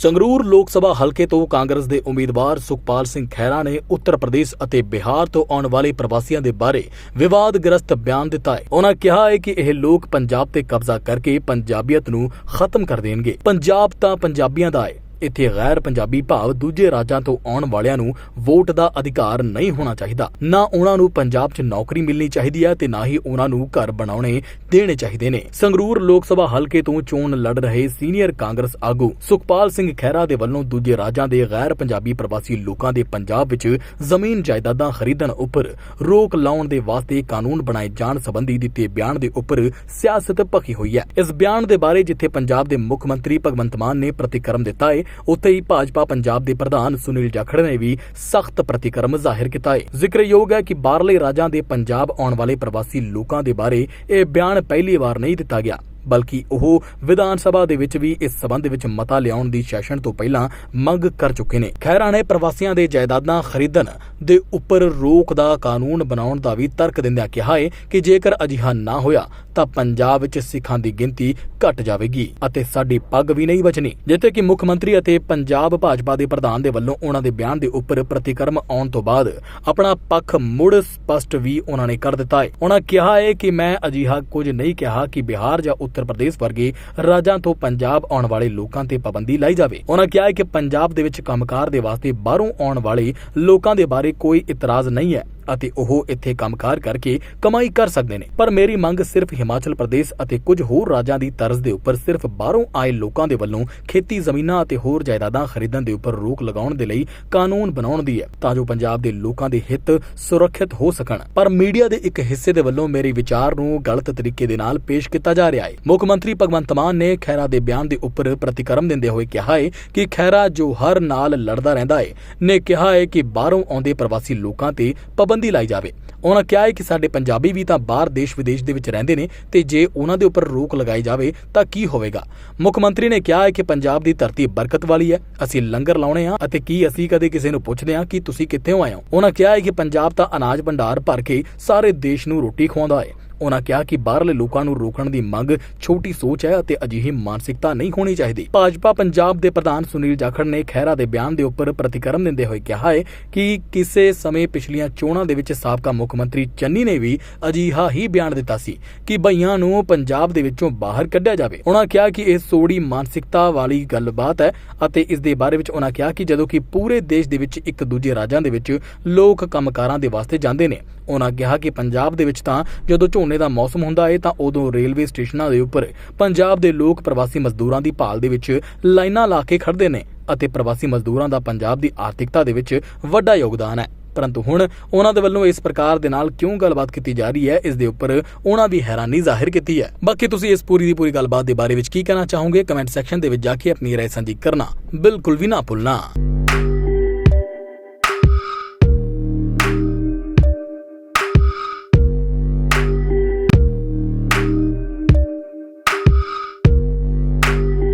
ਸੰਗਰੂਰ ਲੋਕ ਸਭਾ ਹਲਕੇ ਤੋਂ ਕਾਂਗਰਸ ਦੇ ਉਮੀਦਵਾਰ ਸੁਖਪਾਲ ਸਿੰਘ ਖਹਿਰਾ ਨੇ ਉੱਤਰ ਪ੍ਰਦੇਸ਼ ਅਤੇ ਬਿਹਾਰ ਤੋਂ ਆਉਣ ਵਾਲੇ ਪ੍ਰਵਾਸੀਆਂ ਦੇ ਬਾਰੇ ਵਿਵਾਦਗ੍ਰਸਤ ਬਿਆਨ ਦਿੱਤਾ ਹੈ। ਉਹਨਾਂ ਕਿਹਾ ਹੈ ਕਿ ਇਹ ਲੋਕ ਪੰਜਾਬ ਤੇ ਕਬਜ਼ਾ ਕਰਕੇ ਪੰਜਾਬੀਅਤ ਨੂੰ ਖਤਮ ਕਰ ਦੇਣਗੇ। ਪੰਜਾਬ ਤਾਂ ਪੰਜਾਬੀਆਂ ਦਾ ਹੈ। ਇੱਥੇ ਗੈਰ ਪੰਜਾਬੀ ਭਾਵ ਦੂਜੇ ਰਾਜਾਂ ਤੋਂ ਆਉਣ ਵਾਲਿਆਂ ਨੂੰ ਵੋਟ ਦਾ ਅਧਿਕਾਰ ਨਹੀਂ ਹੋਣਾ ਚਾਹੀਦਾ। ਨਾ ਉਹਨਾਂ ਨੂੰ ਪੰਜਾਬ 'ਚ ਨੌਕਰੀ ਮਿਲਣੀ ਚਾਹੀਦੀ ਹੈ ਤੇ ਨਾ ਹੀ ਉਹਨਾਂ ਨੂੰ ਘਰ ਬਣਾਉਣੇ ਦੇਣੇ ਚਾਹੀਦੇ ਨੇ। ਸੰਗਰੂਰ ਲੋਕ ਸਭਾ ਹਲਕੇ ਤੋਂ ਚੋਣ ਲੜ ਰਹੇ ਸੀਨੀਅਰ ਕਾਂਗਰਸ ਆਗੂ ਸੁਖਪਾਲ ਸਿੰਘ ਖਹਿਰਾ ਦੇ ਵੱਲੋਂ ਦੂਜੇ ਰਾਜਾਂ ਦੇ ਗੈਰ ਪੰਜਾਬੀ ਪ੍ਰਵਾਸੀ ਲੋਕਾਂ ਦੇ ਪੰਜਾਬ ਵਿੱਚ ਜ਼ਮੀਨ ਜਾਇਦਾਦਾਂ ਖਰੀਦਣ ਉੱਪਰ ਰੋਕ ਲਾਉਣ ਦੇ ਵਾਸਤੇ ਕਾਨੂੰਨ ਬਣਾਏ ਜਾਣ ਸੰਬੰਧੀ ਦਿੱਤੇ ਬਿਆਨ ਦੇ ਉੱਪਰ ਸਿਆਸਤ ਭਖੀ ਹੋਈ ਹੈ। ਇਸ ਬਿਆਨ ਦੇ ਬਾਰੇ ਜਿੱਥੇ ਪੰਜਾਬ ਦੇ ਮੁੱਖ ਮੰਤਰੀ ਭਗਵੰਤ ਮਾਨ ਨੇ ਪ੍ਰਤੀਕਰਮ ਦਿੱਤਾ ਹੈ ਉੱਥੇ ਹੀ ਭਾਜਪਾ ਪੰਜਾਬ ਦੇ ਪ੍ਰਧਾਨ ਸੁਨੀਲ ਜਾਖੜ ਨੇ ਵੀ ਸਖਤ ਪ੍ਰਤੀਕਰਮ ਜ਼ਾਹਿਰ ਕੀਤਾ ਹੈ। ਜ਼ਿਕਰਯੋਗ ਹੈ ਕਿ ਬਾਹਰਲੇ ਰਾਜਾਂ ਦੇ ਪੰਜਾਬ ਆਉਣ ਵਾਲੇ ਪ੍ਰਵਾਸੀ ਲੋਕਾਂ ਦੇ ਬਾਰੇ ਇਹ ਬਿਆਨ ਪਹਿਲੀ ਵਾਰ ਨਹੀਂ ਦਿੱਤਾ ਗਿਆ। ਬਲਕਿ ਉਹ ਵਿਧਾਨ ਸਭਾ ਦੇ ਵਿੱਚ ਵੀ ਇਸ ਸਬੰਧ ਵਿੱਚ ਮਤਾ ਲਿਆਉਣ ਦੀ ਸੈਸ਼ਨ ਤੋਂ ਪਹਿਲਾਂ ਮੰਗ ਕਰ ਚੁੱਕੇ ਨੇ। ਖੈਰਾ ਨੇ ਪ੍ਰਵਾਸੀਆਂ ਦੇ ਜਾਇਦਾਦਾਂ ਖਰੀਦਣ ਦੇ ਉੱਪਰ ਰੋਕ ਦਾ ਕਾਨੂੰਨ ਬਣਾਉਣ ਦਾ ਵੀ ਤਰਕ ਦਿੰਦਿਆਂ ਕਿਹਾ ਹੈ ਕਿ ਜੇਕਰ ਅਜਿਹਾ ਨਾ ਹੋਇਆ ਤਾਂ ਪੰਜਾਬ ਵਿੱਚ ਸਿੱਖਾਂ ਦੀ ਗਿਣਤੀ ਘਟ ਜਾਵੇਗੀ ਅਤੇ ਸਾਡੀ ਪੱਗ ਵੀ ਨਹੀਂ ਬਚਣੀ। ਜਿੱਥੇ ਕਿ ਮੁੱਖ ਮੰਤਰੀ ਅਤੇ ਪੰਜਾਬ ਭਾਜਪਾ ਦੇ ਪ੍ਰਧਾਨ ਦੇ ਵੱਲੋਂ ਉਹਨਾਂ ਦੇ ਬਿਆਨ ਦੇ ਉੱਪਰ ਪ੍ਰਤੀਕਰਮ ਆਉਣ ਤੋਂ ਬਾਅਦ ਆਪਣਾ ਪੱਖ ਮੁੜ ਸਪਸ਼ਟ ਵੀ ਉਹਨਾਂ ਨੇ ਕਰ ਦਿੱਤਾ ਹੈ ਉਹਨਾਂ ਕਿਹਾ ਹੈ ਕਿ ਮੈਂ ਅਜਿਹਾ ਕੁਝ ਨਹੀਂ ਕਿਹਾ ਕਿ ਬਿਹਾਰ ਜਾਂ ਉੱਤਰ ਪ੍ਰਦੇਸ਼ ਵਰਗੇ ਰਾਜਾਂ ਤੋਂ ਪੰਜਾਬ ਆਉਣ ਵਾਲੇ ਲੋਕਾਂ ਤੇ ਪਾਬੰਦੀ ਲਾਈ ਜਾਵੇ। ਉਹਨਾਂ ਕਿਹਾ ਹੈ ਕਿ ਪੰਜਾਬ ਦੇ ਵਿੱਚ ਕੰਮਕਾਰ ਦੇ ਵਾਸਤੇ ਬਾਹਰੋਂ ਆਉਣ ਵਾਲੇ ਲੋਕਾਂ ਦੇ ਬਾਰੇ ਕੋਈ ਇਤਰਾਜ਼ ਨਹੀਂ ਹੈ। ਅਤੇ ਉਹ ਇੱਥੇ ਕੰਮਕਾਰ ਕਰਕੇ ਕਮਾਈ ਕਰ ਸਕਦੇ ਨੇ। ਪਰ ਮੇਰੀ ਮੰਗ ਸਿਰਫ ਹਿਮਾਚਲ ਪ੍ਰਦੇਸ਼ ਅਤੇ ਕੁਝ ਹੋਰ ਰਾਜਾਂ ਦੀ ਤਰਜ਼ ਦੇ ਉੱਪਰ ਸਿਰਫ ਬਾਹਰੋਂ ਆਏ ਲੋਕਾਂ ਦੇ ਵੱਲੋਂ ਖੇਤੀ ਜ਼ਮੀਨਾਂ ਅਤੇ ਹੋਰ ਜਾਇਦਾਦਾਂ ਖਰੀਦਣ ਦੇ ਉੱਪਰ ਰੋਕ ਲਗਾਉਣ ਦੇ ਲਈ ਕਾਨੂੰਨ ਬਣਾਉਣ ਦੀ ਹੈ, ਤਾਂ ਜੋ ਪੰਜਾਬ ਦੇ ਲੋਕਾਂ ਦੇ ਹਿੱਤ ਸੁਰੱਖਿਅਤ ਹੋ ਸਕਣ। ਪਰ ਮੀਡੀਆ ਦੇ ਇੱਕ ਹਿੱਸੇ ਦੇ ਵੱਲੋਂ ਮੇਰੇ ਵਿਚਾਰ ਨੂੰ ਗਲਤ ਤਰੀਕੇ ਦੇ ਨਾਲ ਪੇਸ਼ ਕੀਤਾ ਜਾ ਰਿਹਾ ਹੈ। ਮੁੱਖ ਮੰਤਰੀ ਭਗਵੰਤ ਮਾਨ ਨੇ ਖੈਰਾ ਦੇ ਬਿਆਨ ਦੇ ਉੱਪਰ ਪ੍ਰਤੀਕਰਮ ਦਿੰਦੇ ਹੋਏ ਕਿਹਾ ਹੈ ਕਿ ਖੈਰਾ ਜੋ ਹਰ ਨਾਲ ਲੜਦਾ ਰਹਿੰਦਾ ਹੈ, ਨੇ ਕਿਹਾ ਹੈ ਕਿ ਬਾਹਰੋਂ ਆਉਂਦੇ ਪ੍ਰਵਾਸੀ ਲੋਕਾਂ ਤੇ ਪਾਬੰਦੀ ਲਾਈ ਜਾਵੇ। ਉਹਨਾਂ ਕਿਹਾ ਹੈ ਕਿ ਸਾਡੇ ਪੰਜਾਬੀ ਵੀ ਤਾਂ ਬਾਹਰ ਦੇਸ਼ ਵਿਦੇਸ਼ ਦੇ ਵਿੱਚ ਰਹਿੰਦੇ ਨੇ ਤੇ ਜੇ ਉਹਨਾਂ ਦੇ ਉੱਪਰ ਰੋਕ ਲਗਾਈ ਜਾਵੇ ਤਾਂ ਕੀ ਹੋਵੇਗਾ? ਮੁੱਖ ਮੰਤਰੀ ਨੇ ਕਿਹਾ ਹੈ ਕਿ ਪੰਜਾਬ ਦੀ ਧਰਤੀ ਬਰਕਤ ਵਾਲੀ ਹੈ, ਅਸੀਂ ਲੰਗਰ ਲਾਉਣੇ ਆ ਅਤੇ ਕੀ ਅਸੀਂ ਕਦੇ ਕਿਸੇ ਨੂੰ ਪੁੱਛਦੇ ਹਾਂ ਕਿ ਤੁਸੀਂ ਕਿੱਥੋਂ ਆਏ ਹੋ? ਉਹਨਾਂ ਕਿਹਾ ਹੈ ਕਿ ਪੰਜਾਬ ਤਾਂ ਅਨਾਜ ਭੰਡਾਰ ਭਰ ਕੇ ਸਾਰੇ ਦੇਸ਼ ਨੂੰ ਰੋਟੀ ਖਵਾਉਂਦਾ ਹੈ। ਉਹਨਾਂ ਕਿਹਾ ਕਿ ਬਾਹਰਲੇ ਲੋਕਾਂ ਨੂੰ ਰੋਕਣ ਦੀ ਮੰਗ ਛੋਟੀ ਸੋਚ ਹੈ ਅਤੇ ਅਜਿਹੀ ਮਾਨਸਿਕਤਾ ਨਹੀਂ ਹੋਣੀ ਚਾਹੀਦੀ। ਭਾਜਪਾ ਪੰਜਾਬ ਦੇ ਪ੍ਰਧਾਨ ਸੁਨੀਲ ਜਾਖੜ ਨੇ ਖਹਿਰਾ ਦੇ ਬਿਆਨ ਦੇ ਉੱਪਰ ਪ੍ਰਤੀਕਰਮ ਦਿੰਦੇ ਹੋਏ ਕਿਹਾ ਹੈ ਕਿ ਕਿਸੇ ਸਮੇਂ ਪਿਛਲੀਆਂ ਚੋਣਾਂ ਦੇ ਵਿੱਚ ਸਾਬਕਾ ਮੁੱਖ ਮੰਤਰੀ ਚੰਨੀ ਨੇ ਵੀ ਅਜਿਹਾ ਹੀ ਬਿਆਨ ਦਿੱਤਾ ਸੀ ਕਿ ਬਈਆਂ ਨੂੰ ਪੰਜਾਬ ਦੇ ਵਿੱਚੋਂ ਬਾਹਰ ਕੱਢਿਆ ਜਾਵੇ। ਉਹਨਾਂ ਕਿਹਾ ਕਿ ਇਹ ਸੋੜੀ ਮਾਨਸਿਕਤਾ ਵਾਲੀ ਗੱਲਬਾਤ ਹੈ ਅਤੇ ਇਸ ਦੇ ਬਾਰੇ ਵਿੱਚ ਉਹਨਾਂ ਕਿਹਾ ਕਿ ਜਦੋਂ ਕਿ ਪੂਰੇ ਦੇਸ਼ ਦੇ ਵਿੱਚ ਇੱਕ ਦੂਜੇ ਰਾਜਾਂ ਦੇ ਵਿੱਚ ਲੋਕ ਕੰਮਕਾਰਾਂ ਦੇ ਵਾਸਤੇ ਜਾਂਦੇ ਨੇ ਉਹਨਾਂ ਕਿਹਾ ਕਿ ਪੰਜਾਬ ਦੇ ਵਿੱਚ ਤਾਂ ਜਦੋਂ ਝੋਨੇ ਦਾ ਮੌਸਮ ਹੁੰਦਾ ਹੈ ਤਾਂ ਉਦੋਂ ਰੇਲਵੇ ਸਟੇਸ਼ਨਾਂ ਦੇ ਉੱਪਰ ਪੰਜਾਬ ਦੇ ਲੋਕ ਪ੍ਰਵਾਸੀ ਮਜ਼ਦੂਰਾਂ ਦੀ ਭਾਲ ਦੇ ਵਿੱਚ ਲਾਈਨਾਂ ਲਾ ਕੇ ਖੜਦੇ ਨੇ ਅਤੇ ਪ੍ਰਵਾਸੀ ਮਜ਼ਦੂਰਾਂ ਦਾ ਪੰਜਾਬ ਦੀ ਆਰਥਿਕਤਾ ਦੇ ਵਿੱਚ ਵੱਡਾ ਯੋਗਦਾਨ ਹੈ ਪਰੰਤੂ ਹੁਣ ਉਹਨਾਂ ਦੇ ਵੱਲੋਂ ਇਸ ਪ੍ਰਕਾਰ ਦੇ ਨਾਲ ਕਿਉਂ ਗੱਲਬਾਤ ਕੀਤੀ ਜਾ ਰਹੀ ਹੈ ਇਸ ਦੇ ਉੱਪਰ ਉਹਨਾਂ ਦੀ ਹੈਰਾਨੀ ਜ਼ਾਹਿਰ ਕੀਤੀ ਹੈ ਬਾਕੀ ਤੁਸੀਂ ਇਸ ਪੂਰੀ ਦੀ ਪੂਰੀ ਗੱਲਬਾਤ ਦੇ ਬਾਰੇ ਵਿੱਚ ਕੀ ਕਹਿਣਾ ਚਾਹੋਗੇ ਕਮੈਂਟ ਸੈਕਸ਼ਨ ਦੇ ਵਿੱਚ ਜਾ ਕੇ ਆਪਣੀ رائے ਸਾਂਝੀ ਕਰਨਾ ਬਿਲਕੁਲ ਵੀ ਨਾ ਭੁੱਲਣਾ